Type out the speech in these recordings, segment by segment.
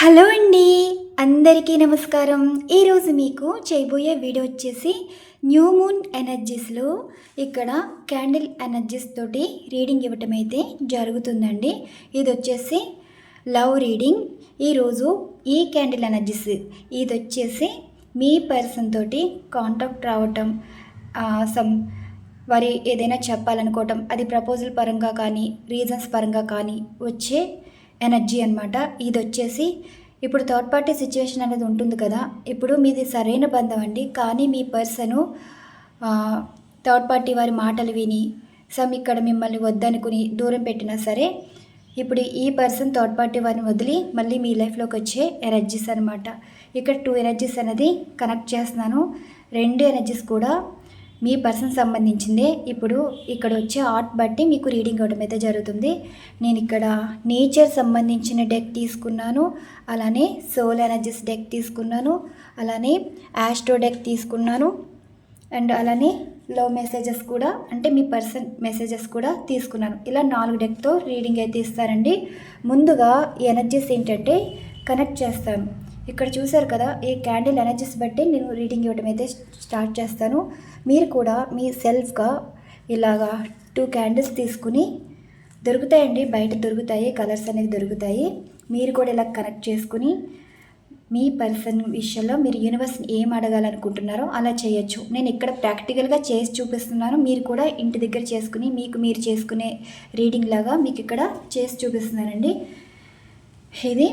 Hello అండి. అందరికీ నమస్కారం. ఈరోజు మీకు చేయబోయే వీడియో వచ్చేసి న్యూ మూన్ ఎనర్జీస్లో ఇక్కడ క్యాండిల్ ఎనర్జీస్ తోటి రీడింగ్ ఇవ్వటం అయితే జరుగుతుందండి. ఇది వచ్చేసి లవ్ రీడింగ్. ఈరోజు ఈ క్యాండిల్ ఎనర్జీస్ ఇది వచ్చేసి మీ పర్సన్ తోటి కాంటాక్ట్ రావటం సమ్ వారి ఏదైనా చెప్పాలనుకోవటం అది ప్రపోజల్ పరంగా కానీ రీజన్స్ పరంగా కానీ వచ్చే ఎనర్జీ అనమాట ఇది వచ్చేసి ఇప్పుడు థర్డ్ పార్టీ సిచ్యువేషన్ అనేది ఉంటుంది కదా. ఇప్పుడు మీది సరైన బంధం అండి. కానీ మీ పర్సను థర్డ్ పార్టీ వారి మాటలు విని సమ్ ఇక్కడ మిమ్మల్ని వద్దనుకుని దూరం పెట్టినా సరే ఇప్పుడు ఈ పర్సన్ థర్డ్ పార్టీ వారిని వదిలి మళ్ళీ మీ లైఫ్లోకి వచ్చే ఎనర్జీస్ అనమాట ఇక్కడ టూ ఎనర్జీస్ అనేది కనెక్ట్ చేస్తున్నాను. రెండు ఎనర్జీస్ కూడా మీ పర్సన్ సంబంధించిందే. ఇప్పుడు ఇక్కడ వచ్చే ఆర్ట్ బట్టి మీకు రీడింగ్ అవ్వడం అయితే జరుగుతుంది. నేను ఇక్కడ నేచర్ సంబంధించిన డెక్ తీసుకున్నాను. అలానే సోల్ ఎనర్జీస్ డెక్ తీసుకున్నాను. అలానే యాస్ట్రో డెక్ తీసుకున్నాను. అండ్ అలానే లో మెసేజెస్ కూడా అంటే మీ పర్సన్ మెసేజెస్ కూడా తీసుకున్నాను. ఇలా నాలుగు డెక్తో రీడింగ్ అయితే ఇస్తారండి. ముందుగా ఈ ఎనర్జీస్ ఏంటంటే కనెక్ట్ చేస్తాను. ఇక్కడ చూసారు కదా ఈ క్యాండిల్ ఎనర్జీస్ బట్టి నేను రీడింగ్ ఇవ్వడం అయితే స్టార్ట్ చేస్తాను. మీరు కూడా మీ సెల్ఫ్గా ఇలాగా టూ క్యాండిల్స్ తీసుకుని దొరుకుతాయండి. బయట దొరుకుతాయి కలర్స్ అనేవి దొరుకుతాయి. మీరు కూడా ఇలా కనెక్ట్ చేసుకుని మీ పర్సన్ విషయంలో మీరు యూనివర్స్ని ఏం అడగాలనుకుంటున్నారో అలా చేయొచ్చు. నేను ఇక్కడ ప్రాక్టికల్గా చేసి చూపిస్తున్నాను. మీరు కూడా ఇంటి దగ్గర చేసుకుని మీకు మీరు చేసుకునే రీడింగ్ లాగా మీకు ఇక్కడ చేసి చూపిస్తున్నానండి. ఇది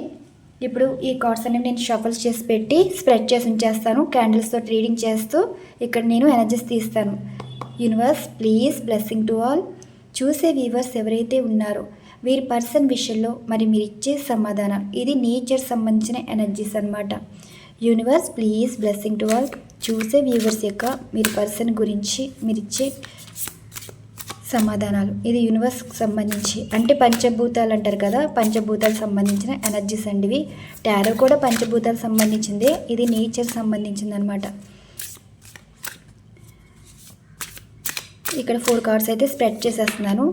ఇప్పుడు ఈ కార్డ్స్ అనేవి నేను షఫల్స్ చేసి పెట్టి స్ప్రెడ్ చేసి ఉంచేస్తాను. క్యాండిల్స్తో రీడింగ్ చేస్తూ ఇక్కడ నేను ఎనర్జీస్ తీస్తాను. Universe please blessing to all. చూసే వ్యూవర్స్ ఎవరైతే ఉన్నారో వీరి పర్సన్ విషయంలో మరి మీరు ఇచ్చే సమాధానం ఇది నేచర్ సంబంధించిన ఎనర్జీస్ అనమాట universe please blessing to all. చూసే వ్యూవర్స్ యొక్క మీరు పర్సన్ గురించి మీరు ఇచ్చే సమాధానాలు. ఇది యూనివర్స్కి సంబంధించి. అంటే పంచభూతాలు అంటారు కదా పంచభూతాలకు సంబంధించిన ఎనర్జీస్ అండి ఇవి టారో కూడా పంచభూతాలకు సంబంధించిందే. ఇది నేచర్ సంబంధించింది అనమాట ఇక్కడ ఫోర్ కార్డ్స్ అయితే స్ప్రెడ్ చేసేస్తున్నాను.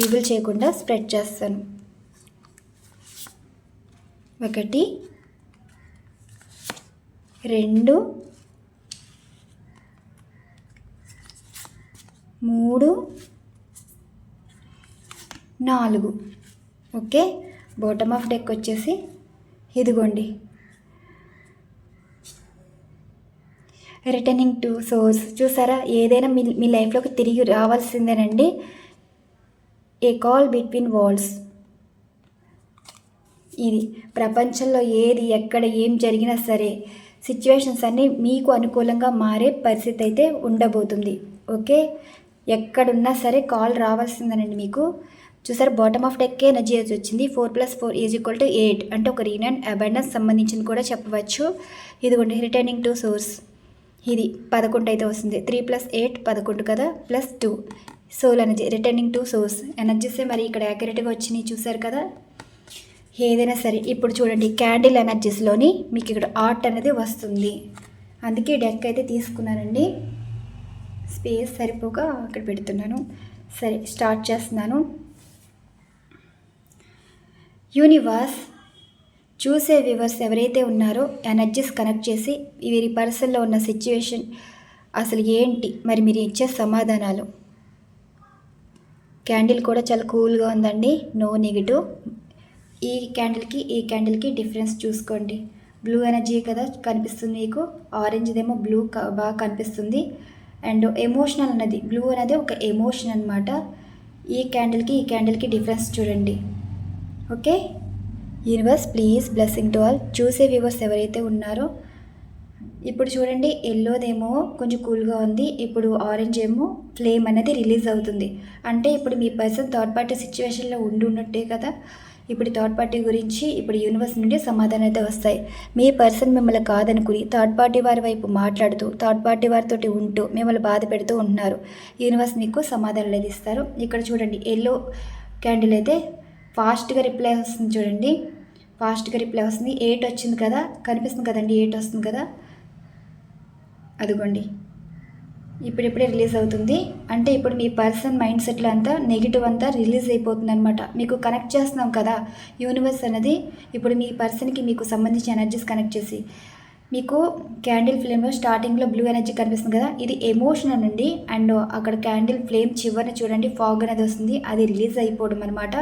రివీల్ చేయకుండా స్ప్రెడ్ చేస్తాను. ఒకటి రెండు మూడు నాలుగు. ఓకే? బాటమ్ ఆఫ్ డెక్ వచ్చేసి ఇదిగోండి. రిటర్నింగ్ టు సోర్స్ చూసారా? ఏదైనా మీ మీ లైఫ్లోకి తిరిగి రావాల్సిందేనండి. ఏ కాల్ బిట్వీన్ వాల్స్ ఇది ప్రపంచంలో ఏది ఎక్కడ ఏం జరిగినా సరే సిచ్యువేషన్స్ అన్నీ మీకు అనుకూలంగా మారే పరిస్థితి అయితే ఉండబోతుంది. ఓకే? ఎక్కడున్నా సరే కాల్ రావాల్సిందేనండి మీకు. చూసారు బాటమ్ ఆఫ్ డెక్ ఎనర్జీ వచ్చింది? Four plus four is equal to eight అంటే ఒక రీన్ అండ్ అబండెన్స్ సంబంధించింది కూడా చెప్పవచ్చు. ఇదిగోండి రిటర్నింగ్ టు సోర్స్ ఇది పదకొండు అయితే వస్తుంది. త్రీ ప్లస్ ఎయిట్ పదకొండు కదా plus two soul energy returning to source ఎనర్జీసే మరి ఇక్కడ యాక్యురేట్గా వచ్చినాయి చూసారు కదా? ఏదైనా సరే ఇప్పుడు చూడండి క్యాండిల్ ఎనర్జీస్లోని మీకు ఇక్కడ ఆర్ట్ అనేది వస్తుంది. అందుకే డెక్ అయితే తీసుకున్నానండి. స్పేస్ సరిపోగా అక్కడ పెడుతున్నాను. సరే స్టార్ట్ చేస్తున్నాను. యూనివర్స్ చూసే వ్యూవర్స్ ఎవరైతే ఉన్నారో ఎనర్జీస్ కనెక్ట్ చేసి వీరి పర్సన్లో ఉన్న సిచ్యువేషన్ అసలు ఏంటి? మరి మీరు ఇచ్చే సమాధానాలు? క్యాండిల్ కూడా చాలా కూల్గా ఉందండి. No negative. ఈ క్యాండిల్కి ఈ క్యాండిల్కి డిఫరెన్స్ చూసుకోండి. బ్లూ ఎనర్జీ కదా కనిపిస్తుంది మీకు. ఆరెంజ్దేమో బ్లూ బాగా కనిపిస్తుంది. అండ్ ఎమోషనల్ అన్నది బ్లూ అనేది ఒక ఎమోషన్ అనమాట ఈ క్యాండిల్కి ఈ క్యాండిల్కి డిఫరెన్స్ చూడండి. Okay? Universe please blessing to all. చూసే వ్యూవర్స్ ఎవరైతే ఉన్నారో ఇప్పుడు చూడండి ఎల్లోదేమో కొంచెం కూల్గా ఉంది ఇప్పుడు ఆరెంజ్ ఏమో ఫ్లేమ్ అనేది రిలీజ్ అవుతుంది. అంటే ఇప్పుడు మీ పర్సన్ థర్డ్ పార్టీ సిచ్యువేషన్లో ఉండి ఉన్నట్టే కదా ఇప్పుడు థర్డ్ పార్టీ గురించి ఇప్పుడు యూనివర్స్ నుండి సమాధానం అయితే వస్తాయి. మీ పర్సన్ మిమ్మల్ని కాదనుకుని థర్డ్ పార్టీ వారి వైపు మాట్లాడుతూ థర్డ్ పార్టీ వారితో ఉంటూ మిమ్మల్ని బాధ పెడుతూ ఉంటున్నారు యూనివర్స్ మీకు సమాధానం అనేది ఇస్తారు. ఇక్కడ చూడండి ఎల్లో క్యాండిల్ అయితే ఫాస్ట్గా రిప్లై వస్తుంది చూడండి. ఫాస్ట్గా రిప్లై వస్తుంది. ఎయిట్ వచ్చింది కదా కనిపిస్తుంది కదండి ఎయిట్ వస్తుంది కదా? అదిగోండి. ఇప్పుడిప్పుడే రిలీజ్ అవుతుంది. అంటే ఇప్పుడు మీ పర్సన్ మైండ్ సెట్లో అంతా నెగిటివ్ అంతా రిలీజ్ అయిపోతుంది అనమాట మీకు కనెక్ట్ చేస్తున్నాం కదా యూనివర్స్ అనేది ఇప్పుడు మీ పర్సన్కి మీకు సంబంధించిన ఎనర్జీస్ కనెక్ట్ చేసి. మీకు క్యాండిల్ ఫ్లేమ్లో స్టార్టింగ్లో బ్లూ ఎనర్జీ కనిపిస్తుంది కదా ఇది ఎమోషనల్ అండి అండ్ అక్కడ క్యాండిల్ ఫ్లేమ్ చివరిని చూడండి ఫాగ్ అనేది వస్తుంది అది రిలీజ్ అయిపోవడం అనమాట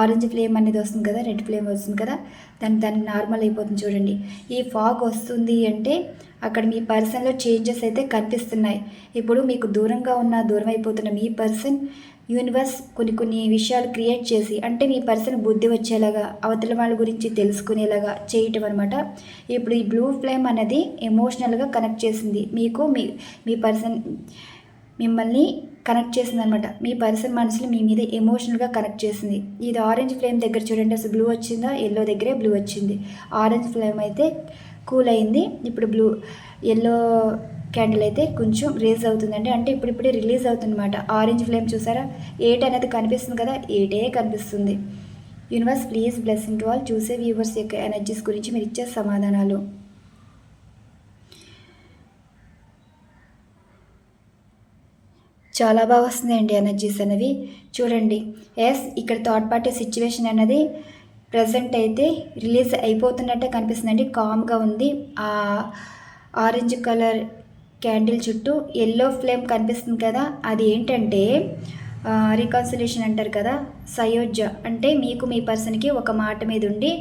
ఆరెంజ్ ఫ్లేమ్ అనేది వస్తుంది కదా రెడ్ ఫ్లేమ్ వస్తుంది కదా దాని దాన్ని నార్మల్ అయిపోతుంది చూడండి. ఈ ఫాగ్ వస్తుంది అంటే అక్కడ మీ పర్సన్లో చేంజెస్ అయితే కనిపిస్తున్నాయి. ఇప్పుడు మీకు దూరంగా ఉన్న దూరం అయిపోతున్న మీ పర్సన్ యూనివర్స్ కొన్ని కొన్ని విషయాలు క్రియేట్ చేసి అంటే మీ పర్సన్ బుద్ధి వచ్చేలాగా అవతల వాళ్ళ గురించి తెలుసుకునేలాగా చేయటం అనమాట ఇప్పుడు ఈ బ్లూ ఫ్లేమ్ అనేది ఎమోషనల్గా కనెక్ట్ చేసింది. మీకు మీ మీ పర్సన్ మిమ్మల్ని కనెక్ట్ చేసింది అనమాట మీ పర్సన్ మనసులో మీ మీద ఎమోషనల్గా కనెక్ట్ చేసింది. ఇది ఆరెంజ్ ఫ్లేమ్ దగ్గర చూడండి. అసలు బ్లూ వచ్చిందా? ఎల్లో దగ్గరే బ్లూ వచ్చింది. ఆరెంజ్ ఫ్లేమ్ అయితే కూల్ అయింది ఇప్పుడు బ్లూ ఎల్లో క్యాండిల్ అయితే కొంచెం రేజ్ అవుతుందండి. అంటే ఇప్పుడిప్పుడే రిలీజ్ అవుతుందన్నమాట. ఆరెంజ్ ఫ్లేమ్ చూసారా? ఎయిట్ అనేది కనిపిస్తుంది కదా? ఎయిటే కనిపిస్తుంది. Universe please blessing to all చూసే వ్యూవర్స్ యొక్క ఎనర్జీస్ గురించి మీరు ఇచ్చే సమాధానాలు. చాలా బాగా వస్తుందండి ఎనర్జీస్ అనేవి. చూడండి. ఎస్ ఇక్కడ థర్డ్ పార్టీ సిచ్యువేషన్ అనేది ప్రజెంట్ అయితే రిలీజ్ అయిపోతున్నట్టే కనిపిస్తుందండి. కామ్గా ఉంది. ఆ ఆరెంజ్ కలర్ క్యాండిల్ చుట్టూ ఎల్లో ఫ్లేమ్ కనిపిస్తుంది కదా. అది ఏంటంటే రికన్సిలేషన్ అంటారు కదా సయోధ్య. అంటే మీకు మీ పర్సన్కి ఒక మాట మీద ఉండి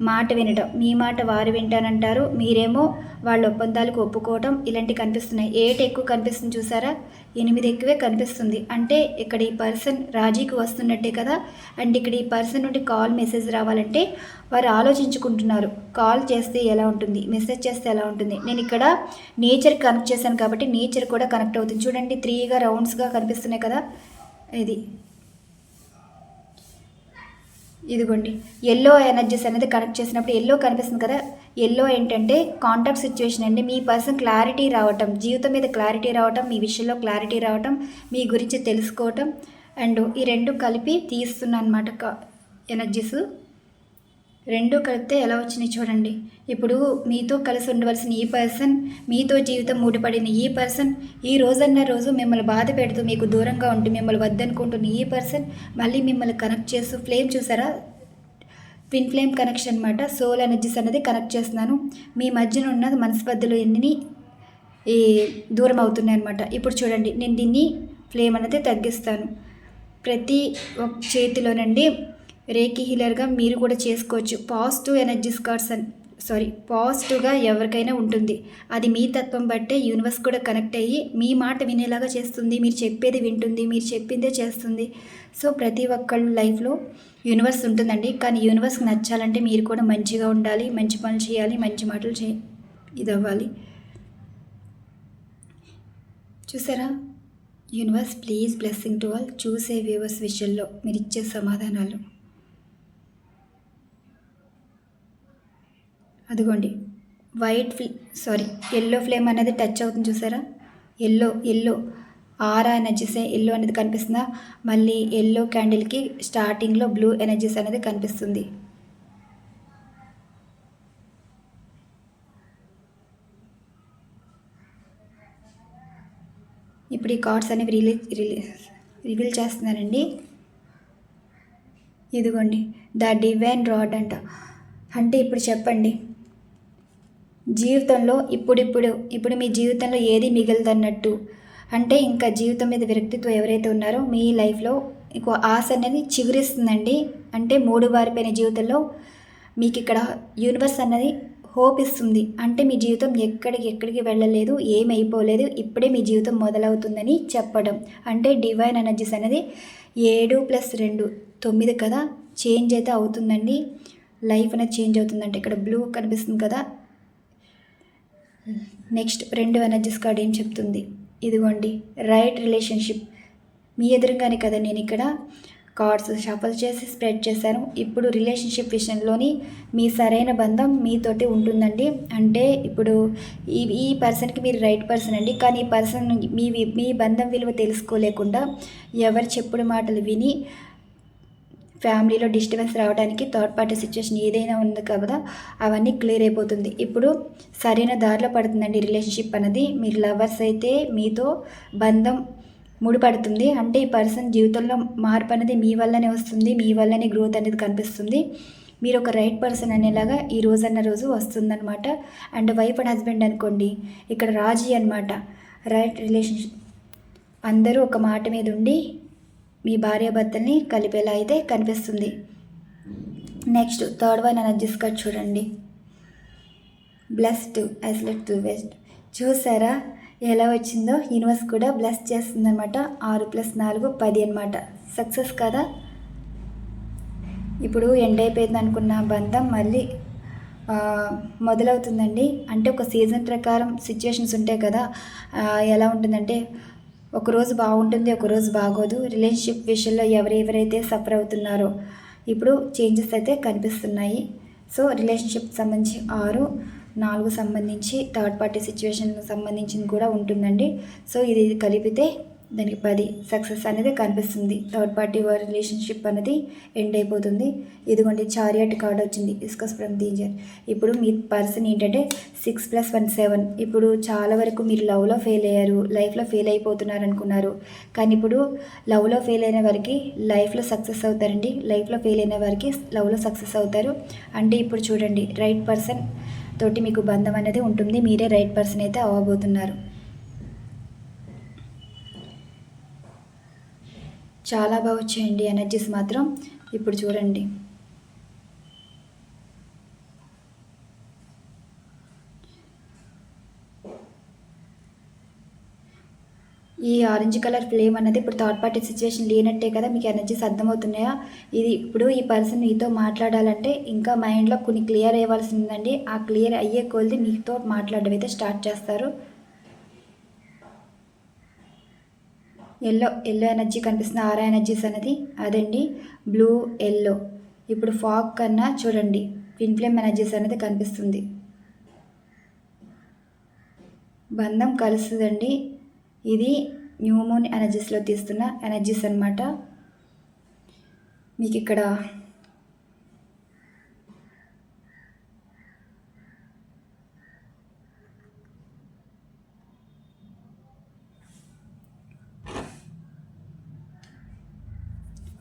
మాట వినడం మీ మాట వారు వింటానంటారు. మీరేమో వాళ్ళ ఒప్పందాలకు ఒప్పుకోవటం ఇలాంటివి కనిపిస్తున్నాయి. ఏట ఎక్కువ కనిపిస్తుంది చూసారా? ఎనిమిది ఎక్కువే కనిపిస్తుంది. అంటే ఇక్కడ ఈ పర్సన్ రాజీకి వస్తున్నట్టే కదా? అండ్ ఇక్కడ ఈ పర్సన్ నుండి కాల్ మెసేజ్ రావాలంటే వారు ఆలోచించుకుంటున్నారు. కాల్ చేస్తే ఎలా ఉంటుంది? మెసేజ్ చేస్తే ఎలా ఉంటుంది? నేను ఇక్కడ నేచర్ కనెక్ట్ చేశాను కాబట్టి నేచర్ కూడా కనెక్ట్ అవుతుంది. చూడండి త్రీగా రౌండ్స్గా కనిపిస్తున్నాయి కదా? ఇది. ఇదిగోండి ఎల్లో ఎనర్జీస్ అనేది కనెక్ట్ చేసినప్పుడు ఎల్లో కనిపిస్తుంది కదా. ఎల్లో ఏంటంటే కాంటాక్ట్ సిచ్యువేషన్ అండి. మీ పర్సన్ క్లారిటీ రావటం జీవితం మీద క్లారిటీ రావటం మీ విషయంలో క్లారిటీ రావటం మీ గురించి తెలుసుకోవటం. అండ్ ఈ రెండు కలిపి తీస్తున్నా అనమాట ఎనర్జీస్ రెండు కలిపితే ఎలా వచ్చినాయి చూడండి. ఇప్పుడు మీతో కలిసి ఉండవలసిన ఈ పర్సన్ మీతో జీవితం ముడిపడిన ఈ పర్సన్ ఈ రోజన్న రోజు మిమ్మల్ని బాధ పెడుతూ మీకు దూరంగా ఉంటూ మిమ్మల్ని వద్దనుకుంటున్న ఈ పర్సన్ మళ్ళీ మిమ్మల్ని కనెక్ట్ చేస్తూ ఫ్లేమ్ చూసారా? ట్విన్ ఫ్లేమ్ కనెక్షన్ అనమాట సోల్ ఎనర్జీస్ అనేది కనెక్ట్ చేస్తున్నాను. మీ మధ్యన ఉన్న మనస్పర్ధలు ఎన్ని ఈ దూరం అవుతున్నాయి అనమాట ఇప్పుడు చూడండి నేను దీన్ని ఫ్లేమ్ అనేది తగ్గిస్తాను. ప్రతి ఒక్క చేతిలోనండి రేకి హీలర్గా మీరు కూడా చేసుకోవచ్చు. పాజిటివ్ ఎనర్జీస్ కార్డ్స్ అని సారీ పాజిటివ్గా ఎవరికైనా ఉంటుంది. అది మీ తత్వం బట్టే యూనివర్స్ కూడా కనెక్ట్ అయ్యి మీ మాట వినేలాగా చేస్తుంది. మీరు చెప్పేది వింటుంది. మీరు చెప్పిందే చేస్తుంది. సో ప్రతి ఒక్కళ్ళు లైఫ్లో యూనివర్స్ ఉంటుందండి. కానీ యూనివర్స్కి నచ్చాలంటే మీరు కూడా మంచిగా ఉండాలి. మంచి పనులు చేయాలి. మంచి మాటలు చే ఇది అవ్వాలి చూసారా? Universe please blessing to all. చూసే వ్యూవర్స్ విషయంలో మీరు ఇచ్చే సమాధానాలు. అదిగోండి. వైట్ ఫ్లే సారీ ఎల్లో ఫ్లేమ్ అనేది టచ్ అవుతుంది చూసారా? Yellow yellow. Aura energies yellow అనేది కనిపిస్తుందా? మళ్ళీ ఎల్లో క్యాండిల్కి స్టార్టింగ్లో బ్లూ ఎనర్జీస్ అనేది కనిపిస్తుంది. ఇప్పుడు ఈ కార్డ్స్ అనేవి రిలీజ్ రిలీజ్ రివీల్ చేస్తున్నానండి. ఇదిగోండి. ద డివైన్ రాడ్ అంట. అంటే ఇప్పుడు చెప్పండి. జీవితంలో ఇప్పుడిప్పుడు ఇప్పుడు మీ జీవితంలో ఏది మిగలదన్నట్టు. అంటే ఇంకా జీవితం మీద విరక్తితో ఎవరైతే ఉన్నారో మీ లైఫ్లో ఇంకో ఆశ అనేది చిగురిస్తుందండి. అంటే మూడు వారిపోయిన జీవితంలో మీకు ఇక్కడ యూనివర్స్ అన్నది హోప్ ఇస్తుంది. అంటే మీ జీవితం ఎక్కడికి ఎక్కడికి వెళ్ళలేదు ఏమైపోలేదు ఇప్పుడే మీ జీవితం మొదలవుతుందని చెప్పడం. అంటే డివైన్ ఎనర్జీస్ అనేది ఏడు ప్లస్ రెండు తొమ్మిది కదా చేంజ్ అయితే అవుతుందండి. లైఫ్ అనేది చేంజ్ అవుతుందంటే ఇక్కడ బ్లూ కనిపిస్తుంది కదా నెక్స్ట్ రెండు ఎనర్జీస్ కార్డ్ ఏం చెప్తుంది? ఇదిగోండి రైట్ రిలేషన్షిప్ మీ ఎదురుగానే కదా నేను ఇక్కడ కార్డ్స్ షఫల్ చేసి స్ప్రెడ్ చేశాను. ఇప్పుడు రిలేషన్షిప్ విషయంలోని మీ సరైన బంధం మీతోటి ఉంటుందండి. అంటే ఇప్పుడు ఈ ఈ పర్సన్కి మీరు రైట్ పర్సన్ అండి. కానీ ఈ పర్సన్ మీ మీ బంధం విలువ తెలుసుకోలేకుండా ఎవరు చెప్పుడు మాటలు విని ఫ్యామిలీలో డిస్టర్బెన్స్ రావడానికి థర్డ్ పార్టీ సిచ్యువేషన్ ఏదైనా ఉంది కదా అవన్నీ క్లియర్ అయిపోతుంది. ఇప్పుడు సరైన దారిలో పడుతుందండి రిలేషన్షిప్ అనేది మీరు లవర్స్ అయితే మీతో బంధం ముడిపడుతుంది. అంటే ఈ పర్సన్ జీవితంలో మార్పు అనేది మీ వల్లనే వస్తుంది మీ వల్లనే గ్రోత్ అనేది కనిపిస్తుంది. మీరు ఒక రైట్ పర్సన్ అనేలాగా ఈ రోజన్న రోజు వస్తుందన్నమాట. అండ్ వైఫ్ అండ్ హస్బెండ్ అనుకోండి ఇక్కడ రాజీ అనమాట రైట్ రిలేషన్షిప్ అందరూ ఒక మాట మీద ఉండి మీ భార్యాభర్తల్ని కలిపేలా అయితే కనిపిస్తుంది. Next third one energies card చూడండి. Bless to isolate to west చూసారా? ఎలా వచ్చిందో? యూనివర్స్ కూడా బ్లెస్ చేస్తుందన్నమాట. ఆరు ప్లస్ నాలుగు పది అనమాట సక్సెస్ కదా? ఇప్పుడు ఎండ్ అయిపోయింది అనుకున్న బంధం మళ్ళీ మొదలవుతుందండి. అంటే ఒక సీజన్ ప్రకారం సిచ్యువేషన్స్ ఉంటాయి కదా. ఎలా ఉంటుందంటే ఒక రోజు బాగుంటుంది ఒక రోజు బాగోదు. రిలేషన్షిప్ విషయంలో ఎవరెవరైతే సఫర్ అవుతున్నారో ఇప్పుడు చేంజెస్ అయితే కనిపిస్తున్నాయి. సో రిలేషన్షిప్ సంబంధించి ఆరు నాలుగు సంబంధించి థర్డ్ పార్టీ సిచ్యువేషన్ సంబంధించింది కూడా ఉంటుందండి. సో ఇది కలిపితే దానికి పది సక్సెస్ అనేది కనిపిస్తుంది. థర్డ్ పార్టీ రిలేషన్షిప్ అనేది ఎండ్ అయిపోతుంది. ఇదిగోండి చారియట్ కార్డ్ వచ్చింది. ఇస్కస్ ఫ్రమ్ డేంజర్ ఇప్పుడు మీ పర్సన్ ఏంటంటే సిక్స్ ప్లస్ వన్ సెవెన్ ఇప్పుడు చాలా వరకు మీరు లవ్లో ఫెయిల్ అయ్యారు లైఫ్లో ఫెయిల్ అయిపోతున్నారు అనుకున్నారు. కానీ ఇప్పుడు లవ్లో ఫెయిల్ అయిన వారికి లైఫ్లో సక్సెస్ అవుతారండి. లైఫ్లో ఫెయిల్ అయిన వారికి లవ్లో సక్సెస్ అవుతారు. అంటే ఇప్పుడు చూడండి రైట్ పర్సన్ తోటి మీకు బంధం అనేది ఉంటుంది. మీరే రైట్ పర్సన్ అయితే అవ్వబోతున్నారు. చాలా బాగా వచ్చాయండి ఎనర్జీస్ మాత్రం. ఇప్పుడు చూడండి. ఈ ఆరెంజ్ కలర్ ఫ్లేమ్ అనేది ఇప్పుడు థర్డ్ పార్టీ సిచ్యువేషన్ లేనట్టే కదా మీకు ఎనర్జీస్ అర్థమవుతున్నాయా? ఇది ఇప్పుడు ఈ పర్సన్ మీతో మాట్లాడాలంటే ఇంకా మైండ్లో కొన్ని క్లియర్ అయ్యవలసి ఉందండి ఆ క్లియర్ అయ్యే కొలది మీతో మాట్లాడడం అయితే స్టార్ట్ చేస్తారు. ఎల్లో ఎల్లో ఎనర్జీ కనిపిస్తుంది. ఆరా ఎనర్జీస్ అనేది అదండి. Blue yellow. ఇప్పుడు ఫాగ్ కన్నా చూడండి. ట్విన్ ఫ్లేమ్ ఎనర్జీస్ అనేది కనిపిస్తుంది. బంధం కలుస్తుందండి. ఇది న్యూ మూన్ ఎనర్జీస్లో తీస్తున్న ఎనర్జీస్ అనమాట మీకు ఇక్కడ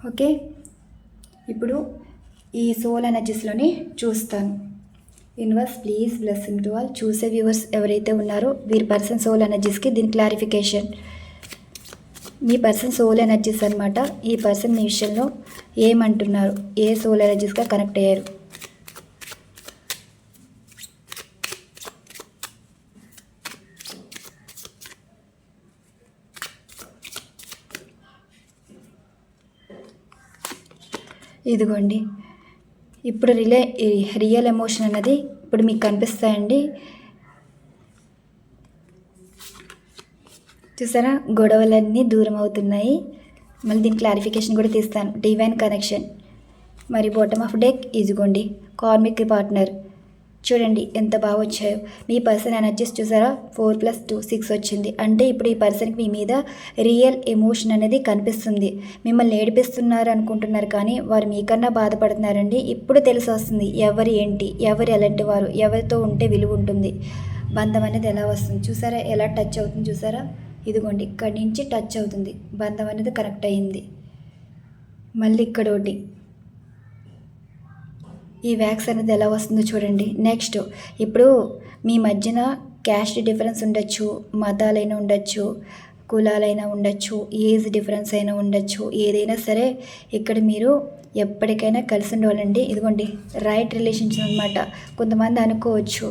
ఓకే? ఇప్పుడు ఈ సోల్ ఎనర్జీస్లోని చూస్తాను. Universe please blessing to all చూసే వ్యూవర్స్ ఎవరైతే ఉన్నారో వీరి పర్సన్ సోల్ ఎనర్జీస్కి దీని క్లారిఫికేషన్ మీ పర్సన్ సోల్ ఎనర్జీస్ అనమాట ఈ పర్సన్ మీ విషయంలో ఏమంటున్నారు? ఏ సోల్ ఎనర్జీస్గా కనెక్ట్ అయ్యారు? ఇదిగోండి. ఇప్పుడు రిలే రియల్ ఎమోషన్ అన్నది ఇప్పుడు మీకు కనిపిస్తాయండి. చూసారా? గొడవలన్నీ దూరం అవుతున్నాయి. మళ్ళీ దీని క్లారిఫికేషన్ కూడా తీస్తాను. డివైన్ కనెక్షన్ మరి బాటమ్ ఆఫ్ డెక్ ఇదిగోండి. కార్మిక్ పార్ట్నర్ చూడండి ఎంత బాగా వచ్చాయో. మీ పర్సన్ ఎనర్జీస్ చూసారా? ఫోర్ ప్లస్ టూ సిక్స్ వచ్చింది. అంటే ఇప్పుడు ఈ పర్సన్కి మీ మీద రియల్ ఎమోషన్ అనేది కనిపిస్తుంది. మిమ్మల్ని ఏడిపిస్తున్నారు అనుకుంటున్నారు కానీ వారు మీకన్నా బాధపడుతున్నారండి. ఇప్పుడు తెలిసి వస్తుంది ఎవరు ఏంటి? ఎవరు ఎలాంటి వారు? ఎవరితో ఉంటే విలువ ఉంటుంది? బంధం అనేది ఎలా వస్తుంది? చూసారా? ఎలా టచ్ అవుతుంది చూసారా? ఇదిగోండి ఇక్కడి నుంచి టచ్ అవుతుంది. బంధం అనేది కనెక్ట్ అయ్యింది మళ్ళీ ఇక్కడ ఒకటి. ఈ వ్యాక్స్ అనేది ఎలా వస్తుందో చూడండి. నెక్స్ట్ ఇప్పుడు మీ మధ్యన క్యాస్ట్ డిఫరెన్స్ ఉండొచ్చు మతాలైనా ఉండొచ్చు కులాలైనా ఉండొచ్చు ఏజ్ డిఫరెన్స్ అయినా ఉండొచ్చు ఏదైనా సరే ఇక్కడ మీరు ఎప్పటికైనా కలిసి ఉండవాలండి ఇదిగోండి రైట్ రిలేషన్షిప్ అనమాట కొంతమంది అనుకోవచ్చు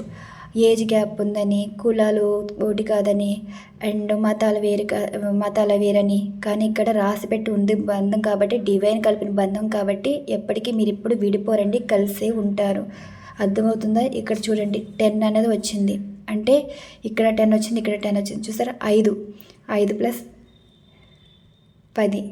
ఏజ్ గ్యాప్ ఉందని కులాలు ఒకటి కాదని అండ్ మతాలు వేరు కా మతాల వేరని. కానీ ఇక్కడ రాసి పెట్టి ఉంది బంధం కాబట్టి డివైన్ కలిపిన బంధం కాబట్టి ఎప్పటికీ మీరు ఇప్పుడు విడిపోరండి కలిసే ఉంటారు. అర్థమవుతుందా? ఇక్కడ చూడండి టెన్ అనేది వచ్చింది. అంటే ఇక్కడ టెన్ వచ్చింది ఇక్కడ టెన్ వచ్చింది. చూసారా? ఐదు. ఐదు ప్లస్ పది.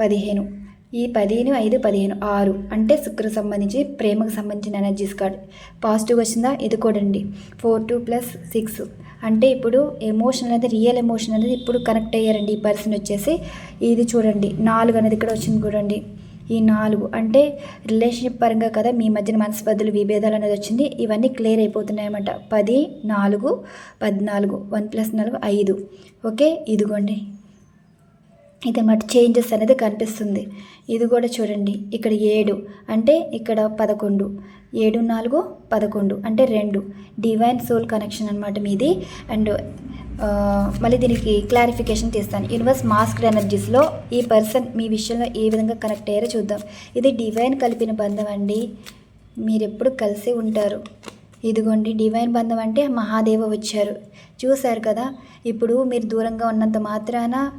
పదిహేను. ఈ పదిహేను ఐదు పదిహేను ఆరు అంటే శుక్ర సంబంధించి ప్రేమకు సంబంధించిన ఎనర్జీస్ కార్డ్ పాజిటివ్ వచ్చిందా? ఇది కూడండి ఫోర్ టూ ప్లస్ సిక్స్ అంటే ఇప్పుడు ఎమోషన్ అనేది రియల్ ఎమోషన్ అనేది ఇప్పుడు కనెక్ట్ అయ్యారండి. ఈ పర్సన్ వచ్చేసి ఇది చూడండి. నాలుగు అనేది ఇక్కడ వచ్చింది చూడండి. ఈ నాలుగు అంటే రిలేషన్షిప్ పరంగా కదా మీ మధ్యన మనస్పర్ధలు విభేదాలు అనేది వచ్చింది. ఇవన్నీ క్లియర్ అయిపోతున్నాయన్నమాట పది నాలుగు పద్నాలుగు వన్ ప్లస్ నాలుగు ఐదు. ఓకే ఇదిగోండి. ఇది మటు చేంజెస్ అనేది కనిపిస్తుంది. ఇది కూడా చూడండి. ఇక్కడ ఏడు అంటే ఇక్కడ పదకొండు. ఏడు నాలుగు పదకొండు అంటే రెండు. డివైన్ సోల్ కనెక్షన్ అనమాట మీది. అండ్ మళ్ళీ దీనికి క్లారిఫికేషన్ తీస్తాను. యూనివర్స్ మాస్క్డ్ ఎనర్జీస్లో ఈ పర్సన్ మీ విషయంలో ఏ విధంగా కనెక్ట్ అయ్యారో చూద్దాం. ఇది డివైన్ కలిపిన బంధం అండి. మీరు ఎప్పుడు కలిసి ఉంటారు. ఇదిగోండి డివైన్ బంధం అంటే మహాదేవ వచ్చారు. చూశారు కదా? ఇప్పుడు మీరు దూరంగా ఉన్నంత మాత్రాన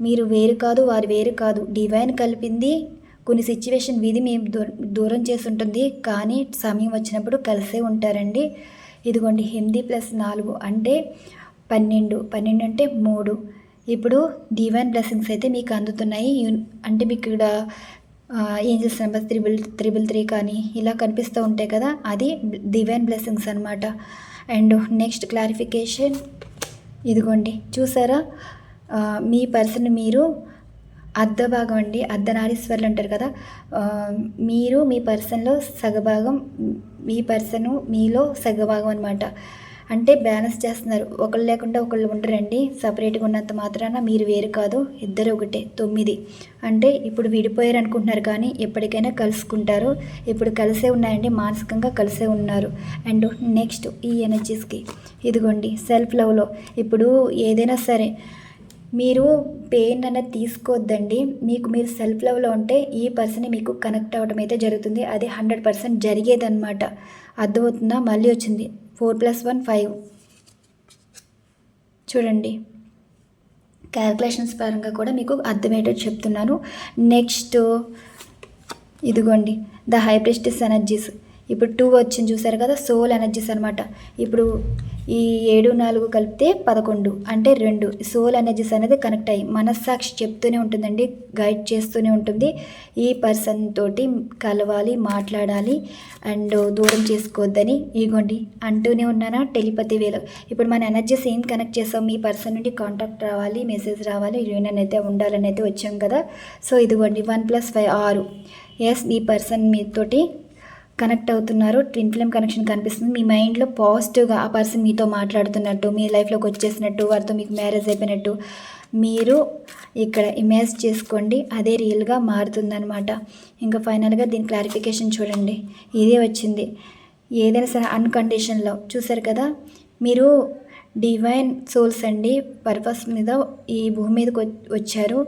మీరు వేరు కాదు వారు వేరు కాదు. డివైన్ కలిపింది కొన్ని సిచ్యువేషన్ విధి మేము దూరం చేసి ఉంటుంది కానీ సమయం వచ్చినప్పుడు కలిసే ఉంటారండి. ఇదిగోండి హిందీ ప్లస్ నాలుగు అంటే పన్నెండు. పన్నెండు అంటే మూడు. ఇప్పుడు డివైన్ బ్లెస్సింగ్స్ అయితే మీకు అందుతున్నాయి. యూన్- అంటే మీకు ఇక్కడ angels number triple triple three కానీ ఇలా కనిపిస్తూ ఉంటాయి కదా అది డివైన్ బ్లెస్సింగ్స్ అనమాట అండ్ నెక్స్ట్ క్లారిఫికేషన్. ఇదిగోండి చూసారా? మీ పర్సన్ మీరు అర్ధభాగం అండి అర్ధనారీశ్వర్లు అంటారు కదా. మీరు మీ పర్సన్లో సగభాగం మీ పర్సను మీలో సగభాగం అనమాట అంటే బ్యాలెన్స్ చేస్తున్నారు. ఒకళ్ళు లేకుండా ఒకళ్ళు ఉండరండి. సపరేట్గా ఉన్నంత మాత్రాన మీరు వేరు కాదు. ఇద్దరు ఒకటే తొమ్మిది. అంటే ఇప్పుడు విడిపోయారు అనుకుంటున్నారు కానీ ఎప్పటికైనా కలుసుకుంటారు. ఇప్పుడు కలిసే ఉన్నాయండి మానసికంగా కలిసే ఉన్నారు. అండ్ నెక్స్ట్ ఈ ఎనర్జీస్కి ఇదిగోండి సెల్ఫ్ లవ్లో. ఇప్పుడు ఏదైనా సరే మీరు పెయిన్ అనేది తీసుకోవద్దండి మీకు మీరు సెల్ఫ్ లవ్లో ఉంటే ఈ పర్సన్ మీకు కనెక్ట్ అవ్వడం అయితే జరుగుతుంది. అది హండ్రెడ్ పర్సెంట్ జరిగేదన్నమాట. అర్థమవుతుందా? మళ్ళీ వచ్చింది. ఫోర్ ప్లస్ వన్ ఫైవ్ చూడండి. క్యాల్కులేషన్స్ పరంగా కూడా మీకు అర్థమయ్యేటట్టు చెప్తున్నాను. నెక్స్ట్ ఇదిగోండి. ద హైప్రెస్టిస్ ఎనర్జీస్ ఇప్పుడు టూ వచ్చింది చూసారు కదా సోల్ ఎనర్జీస్ అనమాట ఇప్పుడు ఈ ఏడు నాలుగు కలిపితే పదకొండు అంటే రెండు. సోల్ ఎనర్జీస్ అనేది కనెక్ట్ అయ్యి మనస్సాక్షి చెప్తూనే ఉంటుందండి గైడ్ చేస్తూనే ఉంటుంది. ఈ పర్సన్ తోటి కలవాలి మాట్లాడాలి అండ్ దూరం చేసుకోవద్దని ఇగోండి అంటూనే ఉన్నానా టెలిపతి వేలో. ఇప్పుడు మన ఎనర్జీస్ ఏం కనెక్ట్ చేస్తాం? మీ పర్సన్ నుండి కాంటాక్ట్ రావాలి మెసేజ్ రావాలి యూనియన్ అయితే ఉండాలని అయితే వచ్చాం కదా. సో ఇదిగోండి వన్ ప్లస్ ఫైవ్ ఆరు. ఎస్ ఈ పర్సన్ మీతోటి కనెక్ట్ అవుతున్నారు. ట్విన్ ఫ్లేమ్ కనెక్షన్ కనిపిస్తుంది. మీ మైండ్లో పాజిటివ్గా ఆ పర్సన్ మీతో మాట్లాడుతున్నట్టు మీ లైఫ్లోకి వచ్చేసినట్టు వారితో మీకు మ్యారేజ్ అయిపోయినట్టు మీరు ఇక్కడ ఇమేజ్ చేసుకోండి. అదే రియల్గా మారుతుందనమాట ఇంకా ఫైనల్గా దీని క్లారిఫికేషన్ చూడండి. ఇదే వచ్చింది. ఏదైనా సరే అన్కండిషన్లో చూసారు కదా? మీరు డివైన్ సోల్స్ అండి పర్పస్ మీద ఈ భూమి మీదకి వచ్చారు.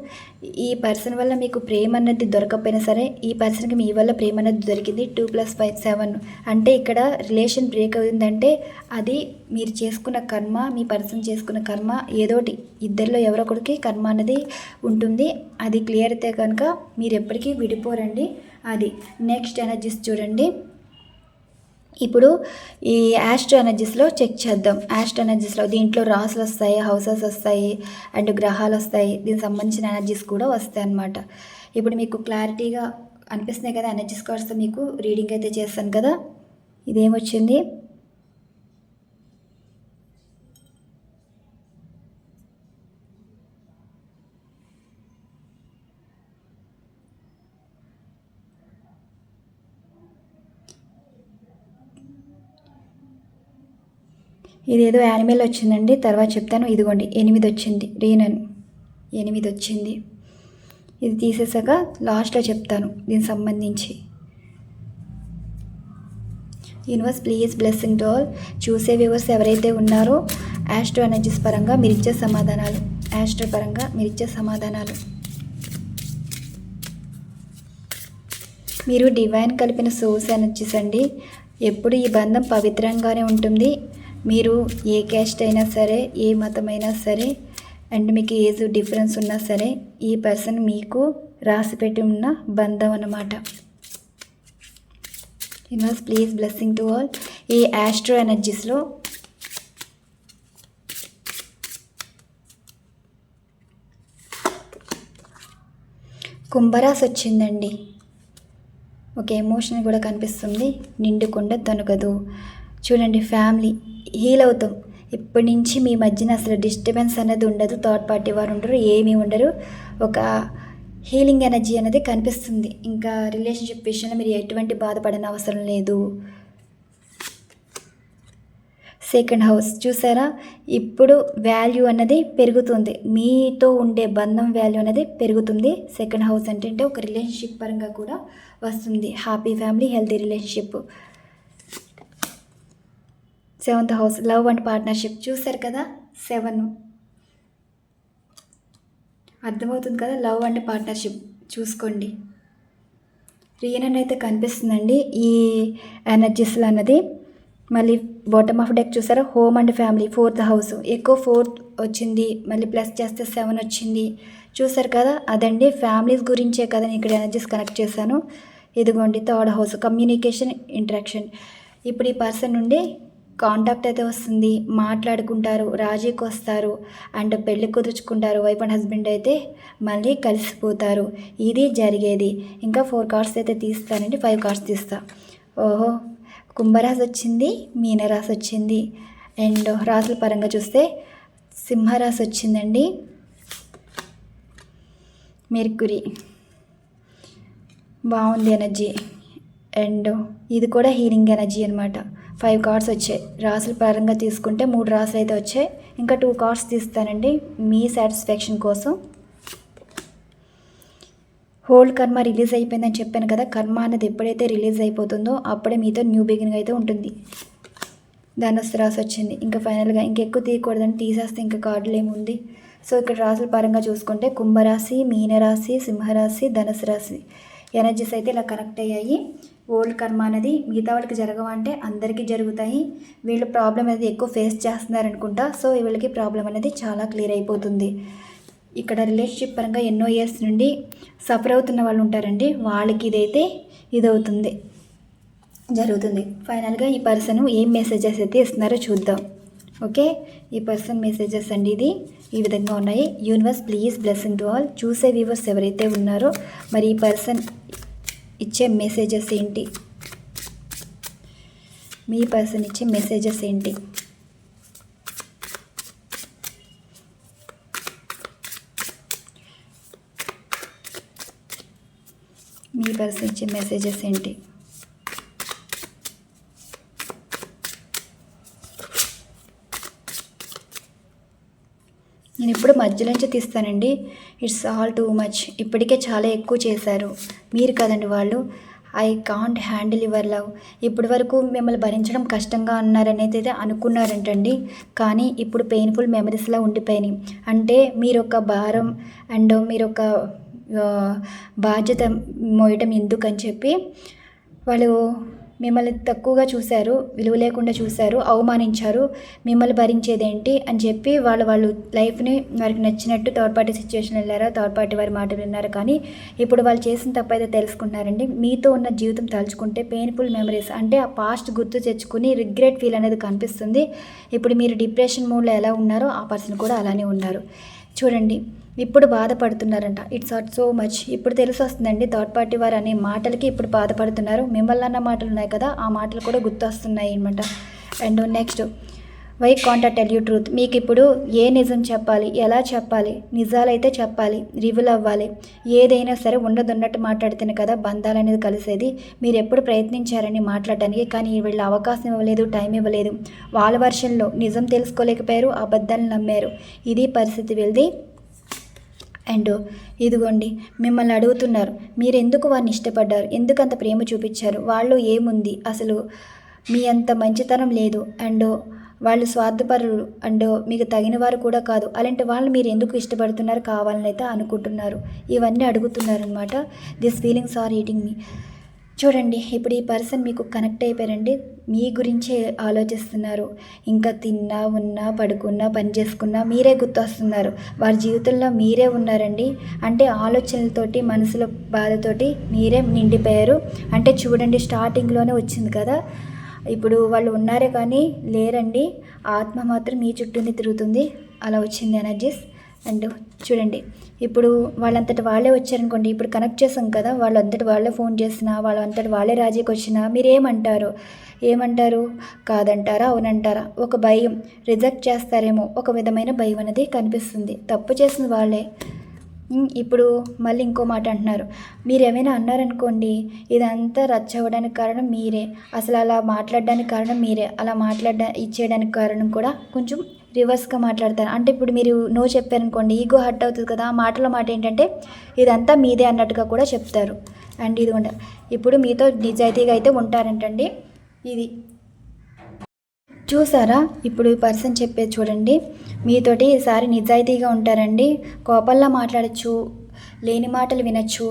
ఈ పర్సన్ వల్ల మీకు ప్రేమ అన్నది దొరకకపోయినా సరే ఈ పర్సన్కి మీ వల్ల ప్రేమ అనేది దొరికింది టూ ప్లస్ ఫైవ్ సెవెన్. అంటే ఇక్కడ రిలేషన్ బ్రేక్ అయిందంటే అది మీరు చేసుకున్న కర్మ మీ పర్సన్ చేసుకున్న కర్మ ఏదోటి ఇద్దరిలో ఎవరో ఒకరికి కర్మ అనేది ఉంటుంది. అది క్లియర్ అయితే కనుక మీరు ఎప్పటికీ విడిపోరండి. అది నెక్స్ట్ ఎనర్జీస్ చూడండి. ఇప్పుడు ఈ యాస్ట్రో ఎనర్జీస్లో చెక్ చేద్దాం. యాస్ట్రో ఎనర్జీస్లో దీంట్లో రాసులు వస్తాయి హౌసెస్ వస్తాయి అండ్ గ్రహాలు వస్తాయి. దీనికి సంబంధించిన ఎనర్జీస్ కూడా వస్తాయి అన్నమాట. ఇప్పుడు మీకు క్లారిటీగా అనిపిస్తున్నాయి కదా ఎనర్జీస్ కార్డ్స్ మీకు రీడింగ్ అయితే చేస్తాను కదా? ఇదేమొచ్చింది ఇదేదో యానిమల్ వచ్చిందండి. తర్వాత చెప్తాను. ఇదిగోండి ఎనిమిది వచ్చింది. రీనన్ ఎనిమిది వచ్చింది. ఇది తీసేసాక లాస్ట్లో చెప్తాను దీనికి సంబంధించి. Universe please blessing to all. చూసే వ్యూవర్స్ ఎవరైతే ఉన్నారో యాస్ట్రో ఎనర్జీస్ పరంగా మీరు ఇచ్చే సమాధానాలు. యాస్ట్రో పరంగా మీరు ఇచ్చే సమాధానాలు. మీరు డివైన్ కలిపిన సోర్స్ ఎనర్జీస్ అండి. ఎప్పుడు ఈ బంధం పవిత్రంగానే ఉంటుంది. మీరు ఏ క్యాస్ట్ అయినా సరే ఏ మతమైనా సరే అండ్ మీకు ఏజ్ డిఫరెన్స్ ఉన్నా సరే ఈ పర్సన్ మీకు రాసిపెట్టి ఉన్న బంధం అన్నమాట. Universe please blessing to all ఈ యాస్ట్రో ఎనర్జీస్లో కుంభరాశి వచ్చిందండి. ఒక ఎమోషన్ కూడా కనిపిస్తుంది. నిండుకుండా తనుగదు. చూడండి ఫ్యామిలీ హీల్ అవుతాం. ఇప్పటి నుంచి మీ మధ్యన అసలు డిస్టర్బెన్స్ అనేది ఉండదు. థర్డ్ పార్టీ వారు ఉండరు ఏమీ ఉండరు. ఒక హీలింగ్ ఎనర్జీ అనేది కనిపిస్తుంది. ఇంకా రిలేషన్షిప్ విషయంలో మీరు ఎటువంటి బాధపడని అవసరం లేదు. సెకండ్ హౌస్ చూసారా? ఇప్పుడు వాల్యూ అన్నది పెరుగుతుంది. మీతో ఉండే బంధం వాల్యూ అనేది పెరుగుతుంది. సెకండ్ హౌస్ అంటే అంటే ఒక రిలేషన్షిప్ పరంగా కూడా వస్తుంది. Happy family healthy relationship. Seventh house love and partnership చూసారు కదా? సెవెన్. అర్థమవుతుంది కదా? లవ్ అండ్ పార్ట్నర్షిప్ చూసుకోండి. రీనన్ అయితే కనిపిస్తుందండి. ఈ ఎనర్జీస్లో అన్నది మళ్ళీ బాటమ్ ఆఫ్ డెక్ చూసారా? Home and family fourth house. ఎక్కువ ఫోర్త్ వచ్చింది మళ్ళీ ప్లస్ చేస్తే సెవెన్ వచ్చింది. చూసారు కదా? అదండి ఫ్యామిలీస్ గురించే కదా నేను ఇక్కడ ఎనర్జీస్ కనెక్ట్ చేశాను. ఇదిగోండి థర్డ్ హౌస్ కమ్యూనికేషన్ ఇంటరాక్షన్. ఇప్పుడు ఈ పర్సన్ నుండి కాంటాక్ట్ అయితే వస్తుంది మాట్లాడుకుంటారు రాజీకి వస్తారు అండ్ పెళ్ళి కుదుర్చుకుంటారు వైఫ్ అండ్ హస్బెండ్ అయితే మళ్ళీ కలిసిపోతారు. ఇది జరిగేది. ఇంకా ఫోర్ కార్డ్స్ అయితే తీస్తానండి ఫైవ్ కార్డ్స్ తీస్తా. ఓహో కుంభరాశి వచ్చింది మీనరాశి వచ్చింది. అండ్ రాసుల పరంగా చూస్తే సింహరాశి వచ్చిందండి. మెర్కురి బాగుంది ఎనర్జీ. అండ్ ఇది కూడా హీలింగ్ ఎనర్జీ అనమాట ఫైవ్ కార్డ్స్ వచ్చాయి. రాసుల పరంగా తీసుకుంటే మూడు రాసులు అయితే వచ్చాయి. ఇంకా టూ కార్డ్స్ తీస్తానండి. మీ సాటిస్ఫాక్షన్ కోసం. హోల్డ్ కర్మ రిలీజ్ అయిపోయిందని చెప్పాను కదా కర్మ అనేది ఎప్పుడైతే రిలీజ్ అయిపోతుందో అప్పుడే మీతో న్యూ బిగినింగ్ అయితే ఉంటుంది. ధనస్సు రాసి వచ్చింది. ఇంకా ఫైనల్గా ఇంకెక్కువ తీయకూడదని తీసేస్తే ఇంకా కార్డులు ఏముంది సో ఇక్కడ రాసుల పరంగా చూసుకుంటే కుంభరాశి మీనరాశి సింహరాశి ధనుసు రాశి. ఎనర్జీస్ అయితే ఇలా కనెక్ట్ అయ్యాయి. ఓల్డ్ కర్మ అనేది మిగతా వాళ్ళకి జరగవంటే అందరికీ జరుగుతాయి. వీళ్ళు ప్రాబ్లం అనేది ఎక్కువ ఫేస్ చేస్తున్నారు అనుకుంటా. సో వీళ్ళకి ప్రాబ్లం అనేది చాలా క్లియర్ అయిపోతుంది. ఇక్కడ రిలేషన్షిప్ పరంగా ఎన్నో ఇయర్స్ నుండి సఫర్ అవుతున్న వాళ్ళు ఉంటారండి. వాళ్ళకి ఇదైతే ఇదవుతుంది జరుగుతుంది. ఫైనల్గా ఈ పర్సన్ ఏం మెసేజెస్ అయితే ఇస్తున్నారో చూద్దాం. ఓకే? ఈ పర్సన్ మెసేజెస్ అండి ఇది. ఈ విధంగా ఉన్నాయి. Universe please blessing to all. చూసే వ్యూవర్స్ ఎవరైతే ఉన్నారో మరి ఈ పర్సన్ ఇచ్చే మెసేజెస్ ఏంటి? మీ పర్సన్ ఇచ్చే మెసేజెస్ ఏంటి? మీ పర్సన్ ఇచ్చే మెసేజెస్ ఏంటి? నేను ఇప్పుడు మధ్యలోంచి తీస్తానండి? ఇట్స్ ఆల్ టూ మచ్ ఇప్పటికే చాలా ఎక్కువ చేశారు. మీరు కదండి వాళ్ళు. I can't handle your love ఇప్పటి వరకు మిమ్మల్ని భరించడం కష్టంగా అన్నారనేది అయితే అనుకున్నారంటండి. కానీ ఇప్పుడు పెయిన్ఫుల్ మెమరీస్లా ఉండిపోయినాయి. అంటే మీరు ఒక భారం అండ్ మీరు ఒక బాధ్యత మోయటం ఎందుకని చెప్పి వాళ్ళు మిమ్మల్ని తక్కువగా చూశారు విలువ లేకుండా చూశారు అవమానించారు మిమ్మల్ని భరించేదేంటి అని చెప్పి వాళ్ళు వాళ్ళు లైఫ్ని వారికి నచ్చినట్టు థర్డ్ పార్టీ సిచ్యువేషన్ వెళ్ళారా థర్డ్ పార్టీ వారి మాటలు విన్నారు కానీ ఇప్పుడు వాళ్ళు చేసిన తప్పు అయితే తెలుసుకుంటున్నారండి. మీతో ఉన్న జీవితం తలుచుకుంటే పెయిన్ఫుల్ మెమరీస్ అంటే ఆ పాస్ట్ గుర్తు తెచ్చుకుని రిగ్రెట్ ఫీల్ అనేది కనిపిస్తుంది. ఇప్పుడు మీరు డిప్రెషన్ మూడ్లో ఎలా ఉన్నారో ఆ పర్సన్ కూడా అలానే ఉన్నారు. చూడండి ఇప్పుడు బాధపడుతున్నారంట. ఇట్స్ నాట్ సో మచ్ ఇప్పుడు తెలిసి వస్తుందండి థర్డ్ పార్టీ వారు అనే మాటలకి ఇప్పుడు బాధపడుతున్నారు. మిమ్మల్ని అన్న మాటలు ఉన్నాయి కదా ఆ మాటలు కూడా గుర్తొస్తున్నాయి అనమాట and next why contact tell you truth మీకు ఇప్పుడు ఏ నిజం చెప్పాలి ఎలా చెప్పాలి నిజాలైతే చెప్పాలి రివ్యూల్ అవ్వాలి. ఏదైనా సరే ఉండదున్నట్టు మాట్లాడితేనే కదా బంధాలు అనేది కలిసేది. మీరు ఎప్పుడు ప్రయత్నించారని మాట్లాడడానికి కానీ వీళ్ళ అవకాశం ఇవ్వలేదు టైం ఇవ్వలేదు. వాళ్ళ వర్షంలో నిజం తెలుసుకోలేకపోయారు అబద్ధాలు నమ్మారు. ఇది పరిస్థితి వెళ్ళి అండ్ ఇదిగోండి మిమ్మల్ని అడుగుతున్నారు మీరు ఎందుకు వారిని ఇష్టపడ్డారు ఎందుకు అంత ప్రేమ చూపించారు వాళ్ళు ఏముంది అసలు మీ అంత మంచితనం లేదు అండ్ వాళ్ళు స్వార్థపరులు అండ్ మీకు తగిన వారు కూడా కాదు అలాంటి వాళ్ళు మీరు ఎందుకు ఇష్టపడుతున్నారు కావాలని అయితే అనుకుంటున్నారు. ఇవన్నీ అడుగుతున్నారనమాట దిస్ ఫీలింగ్స్ ఆర్ ఈటింగ్ మీ చూడండి ఇప్పుడు ఈ పర్సన్ మీకు కనెక్ట్ అయిపోయారండి. మీ గురించే ఆలోచిస్తున్నారు. ఇంకా తిన్నా ఉన్నా పడుకున్నా పని చేసుకున్నా మీరే గుర్తొస్తున్నారు. వారి జీవితంలో మీరే ఉన్నారండి. అంటే ఆలోచనలతోటి మనసులో బాధతోటి మీరే నిండిపోయారు. అంటే చూడండి స్టార్టింగ్లోనే వచ్చింది కదా. ఇప్పుడు వాళ్ళు ఉన్నారే కానీ లేరండి. ఆత్మ మాత్రం మీ చుట్టూనే తిరుగుతుంది. అలా వచ్చింది ఎనర్జీస్. అండ్ చూడండి ఇప్పుడు వాళ్ళంతటి వాళ్ళే వచ్చారనుకోండి ఇప్పుడు కనెక్ట్ చేసాం కదా వాళ్ళంతటి వాళ్ళే ఫోన్ చేసినా వాళ్ళంతటి వాళ్ళే రాజీకి వచ్చినా మీరు ఏమంటారు? ఏమంటారు కాదంటారా? అవునంటారా? ఒక భయం. రిజెక్ట్ చేస్తారేమో. ఒక విధమైన భయం అనేది కనిపిస్తుంది. తప్పు చేసిన వాళ్ళే. ఇప్పుడు మళ్ళీ ఇంకో మాట అంటున్నారు. మీరు ఏమైనా అన్నారనుకోండి ఇదంతా రచ్చ అవ్వడానికి కారణం మీరే. అసలు అలా మాట్లాడడానికి కారణం మీరే. అలా మాట్లాడ ఇచ్చేయడానికి కారణం కూడా కొంచెం రివర్స్గా మాట్లాడతారు. అంటే ఇప్పుడు మీరు నో చెప్పారనుకోండి ఈగో హర్ట్ అవుతుంది కదా ఆ మాటల మాట ఏంటంటే ఇదంతా మీదే అన్నట్టుగా కూడా చెప్తారు. అండ్ ఇది ఉండ ఇప్పుడు మీతో నిజాయితీగా అయితే ఉంటారంటండి. ఇది చూసారా? ఇప్పుడు ఈ పర్సన్ చెప్పేది చూడండి. మీతోటి ఈసారి నిజాయితీగా ఉంటారండి. కోపంలో మాట్లాడచ్చు. లేని మాటలు వినొచ్చు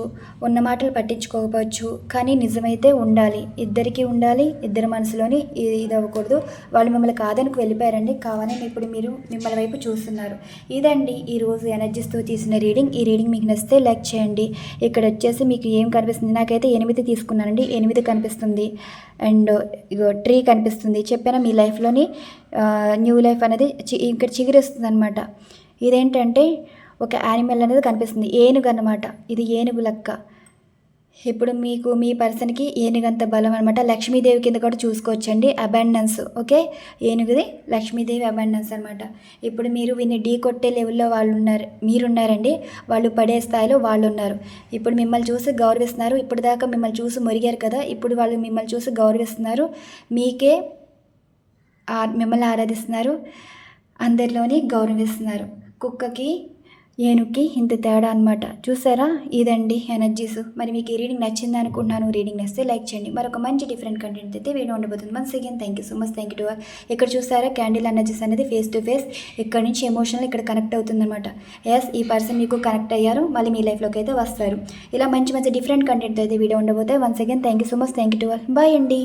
ఉన్న మాటలు పట్టించుకోకపోవచ్చు కానీ నిజమైతే ఉండాలి. ఇద్దరికి ఉండాలి ఇద్దరి మనసులోని ఇది ఇది అవ్వకూడదు వాళ్ళు మిమ్మల్ని కాదనుకు వెళ్ళిపోయారండి. కావాలని ఇప్పుడు మీరు మిమ్మల్ని వైపు చూస్తున్నారు. ఇదండి ఈరోజు ఎనర్జీస్తో తీసిన రీడింగ్. ఈ రీడింగ్ మీకు నచ్చితే లైక్ చేయండి. ఇక్కడ వచ్చేసి మీకు ఏం కనిపిస్తుంది? నాకైతే ఎనిమిది తీసుకున్నానండి. ఎనిమిది కనిపిస్తుంది. అండ్ ఇగో ట్రీ కనిపిస్తుంది. చెప్పాను? మీ లైఫ్లోని న్యూ లైఫ్ అనేది చి ఇక్కడ చిగురిస్తుంది అనమాట ఇదేంటంటే ఒక యానిమల్ అనేది కనిపిస్తుంది. ఏనుగు అనమాట ఇది ఏనుగు లెక్క. ఇప్పుడు మీకు మీ పర్సన్కి ఏనుగంత బలం అనమాట లక్ష్మీదేవి కింద కూడా చూసుకోవచ్చండి. అబండెన్స్ ఓకే ఏనుగుది లక్ష్మీదేవి అబండెన్స్ అనమాట ఇప్పుడు మీరు వీన్ని ఢీ కొట్టే లెవెల్లో వాళ్ళు ఉన్నారు మీరున్నారండి. వాళ్ళు పడే స్థాయిలో వాళ్ళు ఉన్నారు ఇప్పుడు మిమ్మల్ని చూసి గౌరవిస్తున్నారు. ఇప్పుడు దాకా మిమ్మల్ని చూసి మురిగారు కదా. ఇప్పుడు వాళ్ళు మిమ్మల్ని చూసి గౌరవిస్తున్నారు. మీకే ఆ- మిమ్మల్ని ఆరాధిస్తున్నారు. అందరిలోని గౌరవిస్తున్నారు. కుక్కకి ఏనుక్కి ఇంత తేడా అనమాట చూసారా? ఇదండి ఎనర్జీస్. మరి మీకు ఈ రీడింగ్ నచ్చింది అనుకుంటున్నాను. రీడింగ్ నచ్చితే లైక్ చేయండి. మరొక మంచి డిఫరెంట్ కంటెంట్ అయితే వీడియో ఉండబోతుంది. Once again thank you so much. Thank you to ఇక్కడ చూసారా? క్యాండిల్ ఎనర్జీస్ అనేది ఫేస్ టు ఫేస్. ఇక్కడ నుంచి ఎమోషనల్ ఇక్కడ కనెక్ట్ అవుతుందన్నమాట. ఎస్ ఈ పర్సన్ మీకు కనెక్ట్ అయ్యారు. మళ్ళీ మీ లైఫ్లోకి అయితే వస్తారు. ఇలా మంచి మంచి డిఫరెంట్ కంటెంట్ అయితే video ఉండబోతే once again thank you so much. Thank you to bye అండి.